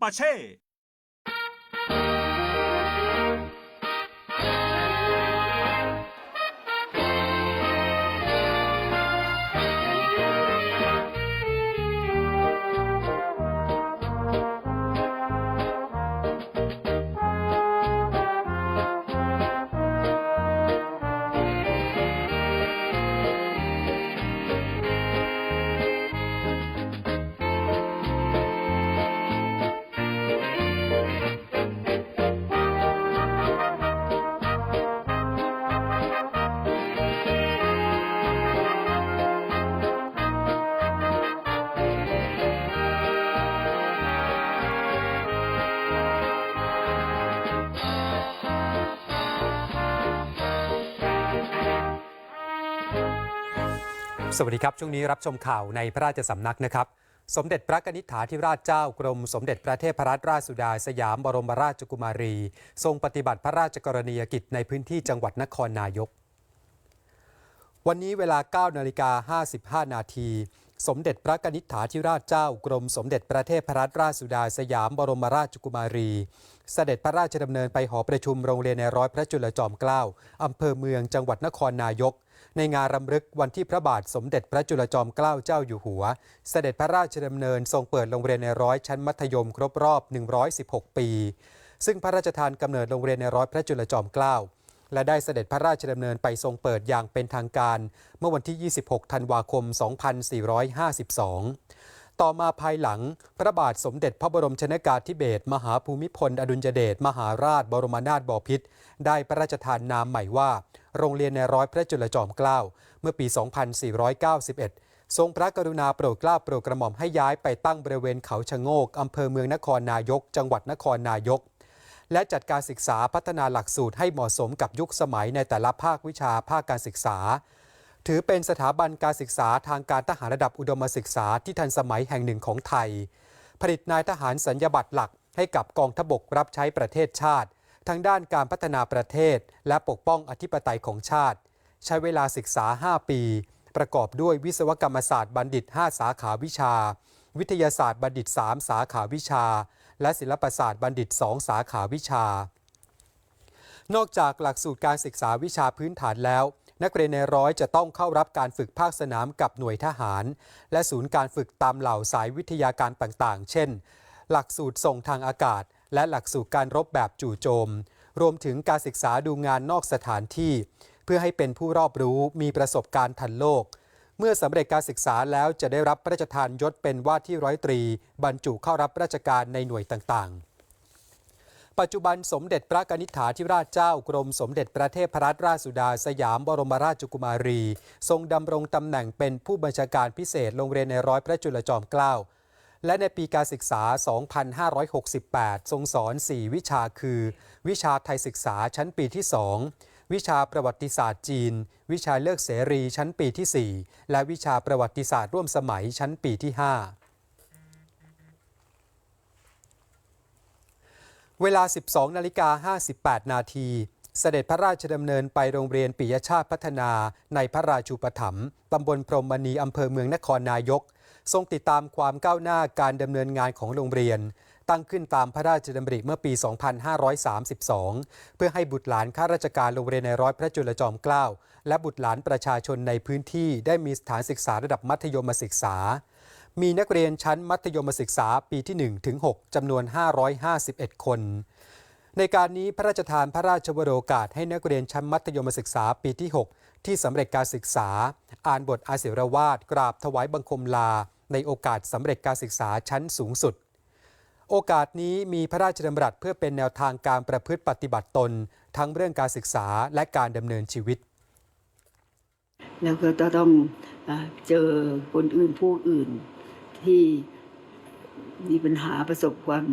ปาเช่ สวัสดีครับ ช่วงนี้รับชมข่าวในพระราชสำนักนะครับ สมเด็จพระนิษฐาธิราชเจ้ากรม สมเด็จพระเทพรัตนราชสุดาสยามบรมราชกุมารี ทรงปฏิบัติพระราชกรณียกิจในพื้นที่จังหวัดนครนายก วันนี้เวลา 9 นาฬิกา 55 นาที สมเด็จพระนิษฐาธิราชเจ้ากรม สมเด็จพระเทพรัตนราชสุดาสยามบรมราชกุมารี เสด็จพระราชดำเนินไปหอประชุมโรงเรียนในร้อยพระจุลจอมเกล้าอำเภอเมืองจังหวัดนครนายก ในงานรำลึกวันที่พระบาทสมเด็จพระจุลจอมเกล้าเจ้าอยู่หัว เสด็จพระราชดำเนินทรงเปิดโรงเรียนในร้อยชั้นมัธยมครบรอบ 116 ปี ซึ่งพระราชทานกำเนิดโรงเรียนในร้อยพระจุลจอมเกล้าและได้เสด็จพระราชดำเนินไปทรงเปิดอย่างเป็นทางการ เมื่อวันที่ 26 ธันวาคม 2452 ต่อมาภายหลัง พระบาทสมเด็จพระบรมชนากาธิเบศรมหาภูมิพล อดุลยเดชมหาราชบรมนาถบพิตรได้พระราชทานนามใหม่ว่า โรงเรียนในร้อยพระจุลจอมเกล้าเมื่อปี 2491 ทรงพระกรุณาโปรดเกล้าโปรดกระหม่อมให้ย้ายไปตั้งบริเวณเขาชะโงกอำเภอเมืองนครนายก จังหวัดนครนายก และจัดการศึกษาพัฒนาหลักสูตรให้เหมาะสมกับยุคสมัยในแต่ละภาควิชาภาคการศึกษา ถือเป็นสถาบันการศึกษาทางการทหารระดับอุดมศึกษาที่ทันสมัยแห่งหนึ่งของไทย ผลิตนายทหารสัญญาบัตรหลักให้กับกองทบกรับใช้ประเทศชาติ ทั้งด้านการพัฒนาประเทศ และปกป้องอธิปไตยของชาติ ใช้เวลาศึกษา 5 ปี ประกอบด้วยวิศวกรรมศาสตร์บัณฑิต 5 สาขาวิชา วิทยาศาสตร์บัณฑิต 3 สาขาวิชา และศิลปศาสตร์บัณฑิต 2 สาขาวิชา นอกจากหลักสูตรการศึกษาวิชาพื้นฐานแล้ว นักเรียนในร้อยจะต้องเข้ารับการฝึกภาคสนามกับหน่วยทหาร และศูนย์การฝึกตามเหล่าสายวิทยาการต่างๆ เช่น หลักสูตรส่งทางอากาศ และหลักสูตรการรบแบบจู่โจม รวมถึงการศึกษาดูงานนอกสถานที่ เพื่อให้เป็นผู้รอบรู้มีประสบการณ์ทันโลก เมื่อสำเร็จการศึกษาแล้วจะได้รับพระราชทานยศเป็นว่าที่ร้อยตรี บรรจุเข้ารับราชการในหน่วยต่างๆ ปัจจุบันสมเด็จพระกนิษฐาธิราชเจ้ากรมสมเด็จพระเทพรัตนราชสุดาสยามบรมราชกุมารี ทรงดำรงตำแหน่งเป็นผู้บัญชาการพิเศษโรงเรียนในร้อยพระจุลจอมเกล้าและในปีการศึกษา 2568 ทรงสอน 4 วิชาคือ วิชาไทยศึกษาชั้นปีที่ 2 วิชาประวัติศาสตร์จีน วิชาเลือกเสรีชั้นปีที่ 4 และวิชาประวัติศาสตร์ร่วมสมัยชั้นปีที่ 5 เวลา 12นาฬิกา58 นาที เสด็จพระราชดำเนินไปโรงเรียนปิยชาติพัฒนาในพระราชูปถัมภ์ตำบลพรหมมณีอำเภอเมืองนครนายก ทรงติดตามความก้าวหน้าการดำเนินงานของโรงเรียน ตั้งขึ้นตามพระราชดำริเมื่อปี 2532 เพื่อให้บุตรหลานข้าราชการโรงเรียนในร้อยพระจุลจอมเกล้าและบุตรหลานประชาชนในพื้นที่ได้มีสถานศึกษาระดับมัธยมศึกษา มีนักเรียนชั้นมัธยมศึกษาปีที่ 1 ถึง 6จำนวน 551 คน ในการนี้พระราชทานพระราชวโรกาสให้นักเรียนชั้นมัธยมศึกษาปีที่ 6 ที่สำเร็จการศึกษา อ่านบทอาศิรวาทกราบถวายบังคมลา ในโอกาสสำเร็จการศึกษาชั้นสูงสุดโอกาสนี้มีพระราชดำรัสเพื่อเป็นแนวทางการประพฤติปฏิบัติตน ทั้งเรื่องการศึกษาและการดำเนินชีวิต แล้วก็ต้องเจอคนอื่นผู้อื่น ที่มีปัญหาประสบความ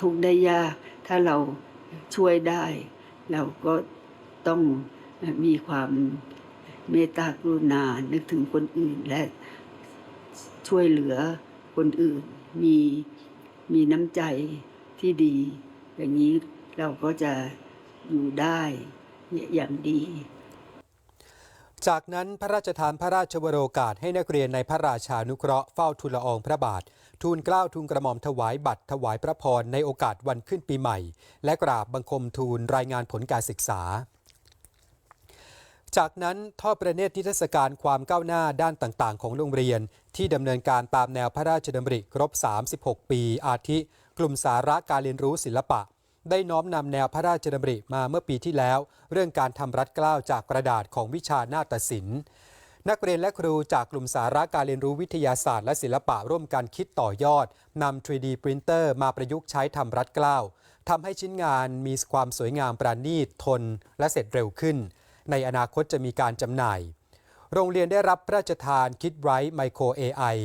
ทุกข์ได้ยาก ถ้าเราช่วยได้ เราก็ต้องมีความเมตตากรุณา นึกถึงคนอื่นและช่วยเหลือคนอื่น มีมีน้ำใจที่ดี อย่างนี้เราก็จะอยู่ได้อย่างดี จากนั้นพระราชทานพระราชวโรกาสให้นักเรียนในพระราชานุเคราะห์เฝ้าทูลละอองพระบาท ทูลเกล้าทูลกระหม่อมถวายบัตรถวายพระพรในโอกาสวันขึ้นปีใหม่ และกราบบังคมทูลรายงานผลการศึกษา จากนั้นทอดประเนตรนิทรรศการความก้าวหน้าด้านต่างๆ ของโรงเรียน ที่ดำเนินการตามแนวพระราชดำริครบ 36 ปี อาทิ กลุ่มสาระการเรียนรู้ศิลปะ ได้น้อมนำแนวพระราชดำริมาเมื่อปีที่แล้ว เรื่องการทำรัดเกล้าจากกระดาษของวิชานาฏศิลป์นักเรียนและครูจากกลุ่มสาระการเรียนรู้วิทยาศาสตร์และศิลปะร่วมกันคิดต่อยอดนำ 3D Printer มาประยุกต์ใช้ทำรัดเกล้าทำให้ชิ้นงานมีความสวยงามประณีตทน และเสร็จเร็วขึ้น ในอนาคตจะมีการจำหน่าย โรงเรียนได้รับพระราชทานคิดไ i ท์ไมโคร AI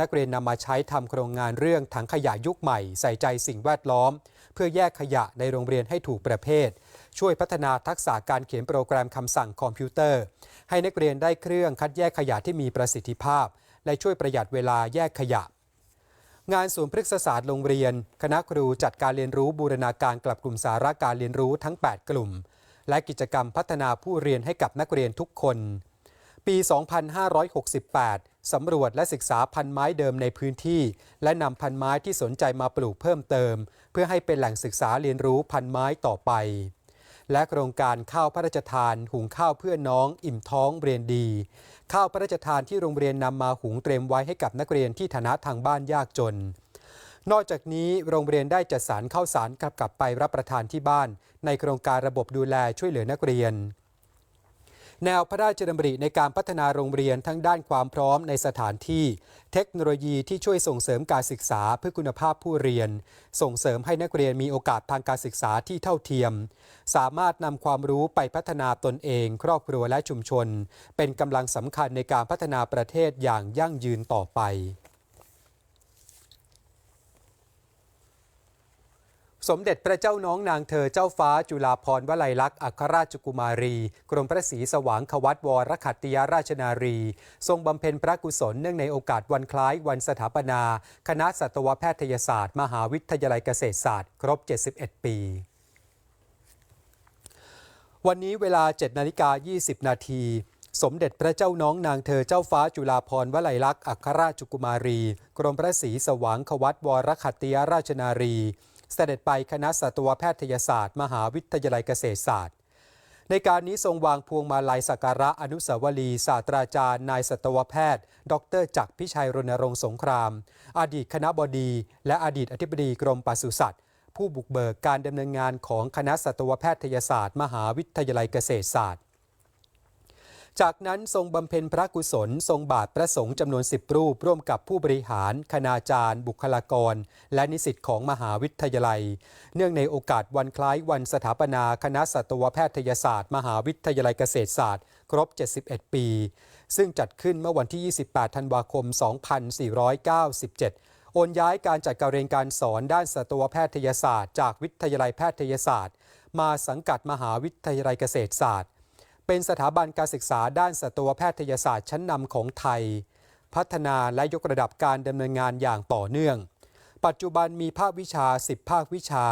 นักเรียนนำมาใช้ทำโครงงานเรื่องถังขยะยุคใหม่ ใส่ใจสิ่งแวดล้อม เพื่อแยกขยะในโรงเรียนให้ถูกประเภท ช่วยพัฒนาทักษะการเขียนโปรแกรมคำสั่งคอมพิวเตอร์ ให้นักเรียนได้เครื่องคัดแยกขยะที่มีประสิทธิภาพ และช่วยประหยัดเวลาแยกขยะงานศูนย์พฤกษศาสตร์โรงเรียน คณะครูจัดการเรียนรู้บูรณาการกลับกลุ่มสาระการเรียนรู้ทั้ง 8 กลุ่ม และกิจกรรมพัฒนาผู้เรียนให้กับนักเรียนทุกคน ปี 2568 สำรวจและศึกษาพันไม้เดิมในพื้นที่ และนำพันไม้ที่สนใจมาปลูกเพิ่มเติม เพื่อให้เป็นแหล่งศึกษาเรียนรู้พันไม้ต่อไป และโครงการข้าวพระราชทาน หุงข้าวเพื่อน้อง อิ่มท้องเรียนดี ข้าวพระราชทานที่โรงเรียนนำมาหุงเตรียมไว้ให้กับนักเรียนที่ฐานะทางบ้านยากจน นอกจากนี้โรงเรียนได้จัดสรรข้าวสารกลับกลับไปรับประทานที่บ้าน ในโครงการระบบดูแลช่วยเหลือนักเรียน แนวพระราชดำริในการพัฒนาโรงเรียนทั้งด้านความพร้อมในสถานที่ เทคโนโลยีที่ช่วยส่งเสริมการศึกษาเพื่อคุณภาพผู้เรียน ส่งเสริมให้นักเรียนมีโอกาสทางการศึกษาที่เท่าเทียม สามารถนำความรู้ไปพัฒนาตนเอง ครอบครัวและชุมชน เป็นกำลังสำคัญในการพัฒนาประเทศอย่างยั่งยืนต่อไป สมเด็จพระเจ้าน้องนางเธอเจ้าฟ้าจุฬาภรณ์วลัยลักษณ์อัครราชกุมารี กรมพระศรีสว่างควัตวรขัตติยราชนารี ทรงบำเพ็ญพระกุศลเนื่องในโอกาสวันคล้ายวันสถาปนา คณะสัตวแพทยศาสตร์ มหาวิทยาลัยเกษตรศาสตร์ ครบ 71 ปีวันนี้เวลา 7 นาฬิกา 20 นาที สมเด็จพระเจ้าน้องนางเธอเจ้าฟ้าจุฬาภรณ์วลัยลักษณ์อัครราชกุมารี กรมพระศรีสว่างควัตวรขัตติยราชนารี เสด็จไปคณะสัตวแพทยศาสตร์ มหาวิทยาลัยเกษตรศาสตร์ ในการนี้ทรงวางพวงมาลัยสักการะอนุสาวรีย์ศาสตราจารย์ นายสัตวแพทย์ ดรจักรพิชัยรณรงค์สงคราม อดีตคณะบดี และอดีตอธิบดีกรมปศุสัตว์ ผู้บุกเบิกการดำเนินงานของคณะสัตวแพทยศาสตร์ มหาวิทยาลัยเกษตรศาสตร์ จากนั้นทรงบำเพ็ญพระกุศล ทรงบาทพระสงฆ์จำนวน10รูป ร่วมกับผู้บริหาร คณาจารย์ บุคลากร และนิสิตของมหาวิทยาลัย เนื่องในโอกาสวันคล้ายวันสถาปนาคณะสัตวแพทยศาสตร์ มหาวิทยาลัยเกษตรศาสตร์ ครบ 71 ปี ซึ่งจัดขึ้นเมื่อวันที่ 28 ธันวาคม 2497 โอนย้ายการจัดการเรียนการสอนด้านสัตวแพทยศาสตร์ จากวิทยาลัยแพทยศาสตร์ มาสังกัดมหาวิทยาลัยเกษตรศาสตร์ เป็นสถาบันการศึกษาด้านสัตวแพทยศาสตร์ชั้นนำของไทย พัฒนาและยกระดับการดำเนินงานอย่างต่อเนื่อง ปัจจุบันมีภาควิชา 10 ภาควิชา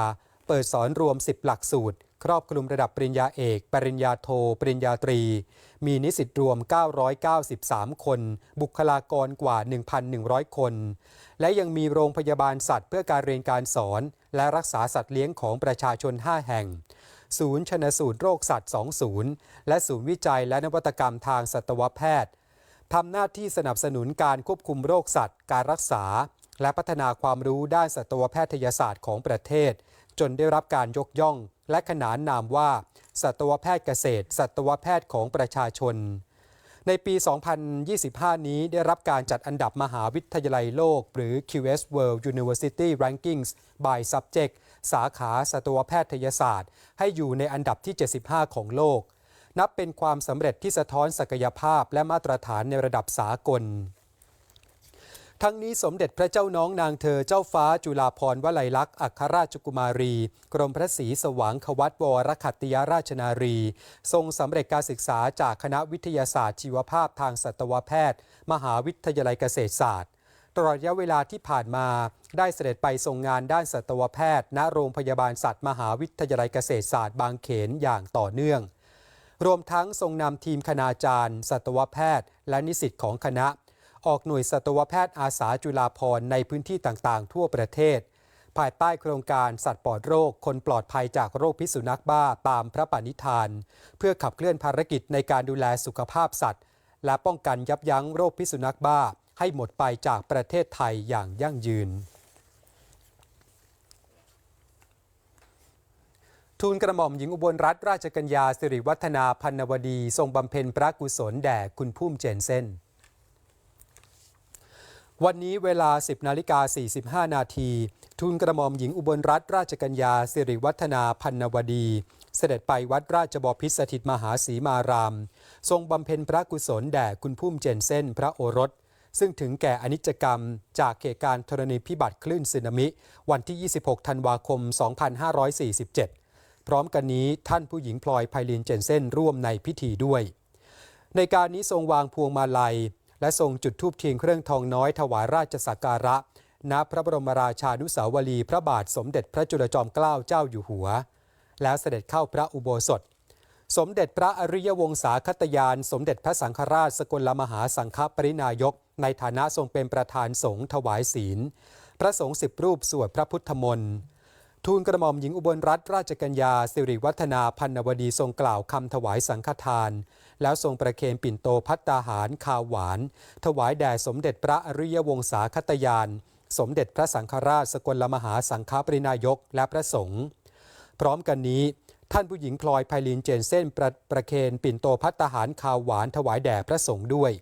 เปิดสอนรวม 10 หลักสูตร ครอบคลุมระดับปริญญาเอก ปริญญาโท ปริญญาตรี มีนิสิตรวม 993 คน บุคลากรกว่า 1,100 คน และยังมีโรงพยาบาลสัตว์เพื่อการเรียนการสอน และรักษาสัตว์เลี้ยงของประชาชน 5 แห่ง ศูนย์ชนสูตรโรคสัตว์2ศูนย์และศูนย์วิจัยและนวัตกรรมทางสัตวแพทย์ทำหน้าที่สนับสนุนการควบคุมโรคสัตว์ การรักษา และพัฒนาความรู้ด้านสัตวแพทยศาสตร์ของประเทศ จนได้รับการยกย่อง และขนานนามว่า สัตวแพทย์เกษตร สัตวแพทย์ของประชาชน ในปี 2025 นี้ได้รับการจัดอันดับมหาวิทยาลัยโลก หรือ QS World University Rankings by Subject สาขาสัตวแพทยศาสตร์ ให้อยู่ในอันดับที่ 75 ของโลก นับเป็นความสำเร็จที่สะท้อนศักยภาพและมาตรฐานในระดับสากล ทั้งนี้สมเด็จพระเจ้าน้องนางเธอเจ้าฟ้าจุฬาภรณ์วลัยลักษณ์อัครราชกุมารี กรมพระศรีสว่างควัตวรขัตติยราชนารี ทรงสำเร็จการศึกษาจากคณะวิทยาศาสตร์ ชีวภาพทางสัตวแพทย์ มหาวิทยาลัยเกษตรศาสตร์ตลอดระยะเวลาที่ผ่านมาได้เสด็จไปทรงงานด้านสัตวแพทย์ ณโรงพยาบาลสัตว์มหาวิทยาลัยเกษตรศาสตร์บางเขนอย่างต่อเนื่อง รวมทั้งทรงนำทีมคณาจารย์ สัตวแพทย์ และนิสิตของคณะ ออกหน่วยสัตวแพทย์อาสาจุฬาภรณ์ในพื้นที่ต่างๆ ทั่วประเทศ ภายใต้โครงการสัตว์ปลอดโรค คนปลอดภัยจากโรคพิษสุนัขบ้าตามพระปณิธาน เพื่อขับเคลื่อนภารกิจในการดูแลสุขภาพสัตว์ และป้องกันยับยั้งโรคพิษสุนัขบ้า ให้หมดไปจากประเทศไทยอย่างยั่งยืนทูลกระหม่อมหญิงอุบลรัตนราชกัญญาสิริวัฒนาพันวดี ทรงบำเพ็ญพระกุศลแด่คุณพุ่มเจนเซน วันนี้เวลา 10นาฬิกา45 นาทีทูลกระหม่อมหญิงอุบลรัตนราชกัญญาสิริวัฒนาพันนวดี เสด็จไปวัดราชบพิตรสถิตมหาศรีมาราม ทรงบำเพ็ญพระกุศลแด่คุณพุ่มเจนเซนพระโอรส ซึ่งถึงแก่อนิจกรรมจากเหตุการณ์ธรณีพิบัติคลื่นสึนามิ วันที่ 26 ธันวาคม 2547 พร้อมกันนี้ท่านผู้หญิงพลอยไพลินเจนเซนร่วมในพิธีด้วย ในการนี้ทรงวางพวงมาลัย และทรงจุดธูปเทียนเครื่องทองน้อยถวายราชสักการะ ณ พระบรมราชานุสาวรีพระบาทสมเด็จพระจุลจอมเกล้าเจ้าอยู่หัว แล้วเสด็จเข้าพระอุโบสถ สมเด็จพระอริยวงศาคตยาน สมเด็จพระสังฆราชสกลมหาสังฆปรินายก ในฐานะทรงเป็นประธานสงฆ์ถวายศีล พระสงฆ์สิบรูปสวดพระพุทธมนต์ทูลกระหม่อมหญิงอุบลรัตนราชกัญญาสิริวัฒนาพันนวดีทรงกล่าวคำถวายสังฆทานแล้วทรงประเคนปิ่นโตพัตตาหารคาวหวาน ถวายแด่สมเด็จพระอริยวงศาคตยาน สมเด็จพระสังฆราชสกลมหาสังฆปรินายกและพระสงฆ์พร้อมกันนี้ท่านผู้หญิงพลอยไพลินเจนเส้นประประเคนปิ่นโตพัตตาหารคาวหวานถวายแด่พระสงฆ์ด้วย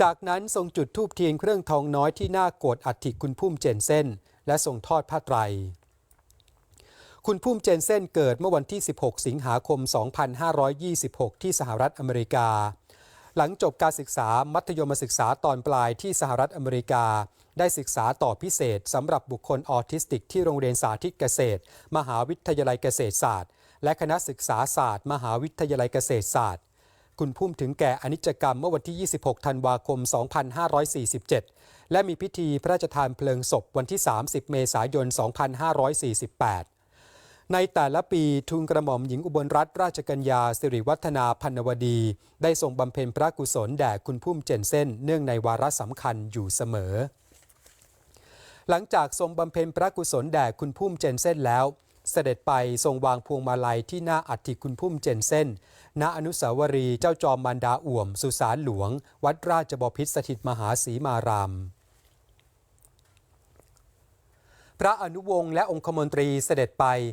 จากนั้นทรงจุดธูปเทียนเครื่องทองน้อยที่หน้าโกรธอัฐิคุณพุ่มเจนเส้นและทรงทอดผ้าไตร คุณพุ่มเจนเซนเกิดเมื่อวันที่ 16 สิงหาคม 2526 ที่สหรัฐอเมริกา หลังจบการศึกษามัธยมศึกษาตอนปลายที่สหรัฐอเมริกา ได้ศึกษาต่อพิเศษสำหรับบุคคลออทิสติกที่โรงเรียนสาธิตเกษตร มหาวิทยาลัยเกษตรศาสตร์ และคณะศึกษาศาสตร์ มหาวิทยาลัยเกษตรศาสตร์คุณพุ่มถึงแก่อนิจกรรมเมื่อวันที่ 26 ธันวาคม 2547 และมีพิธีพระราชทานเพลิงศพวันที่ 30 เมษายน 2548 ในแต่ละปีทูลกระหม่อมหญิงอุบลรัตนราชกัญญาสิริวัฒนาพันวดี ได้ทรงบำเพ็ญพระกุศลแด่คุณพุ่มเจนเซ่นเนื่องในวาระสำคัญอยู่เสมอ หลังจากทรงบำเพ็ญพระกุศลแด่คุณพุ่มเจนเซ่นแล้ว เสด็จไปทรงวางพวงมาลัยที่หน้าอัฐิคุณพุ่มเจนเซ่นณอนุสาวรีย์เจ้าจอมมารดาอ่วม สุสานหลวง วัดราชบพิตรสถิตมหาศรีมารามพระอนุวงศ์และองคมนตรีเสด็จไป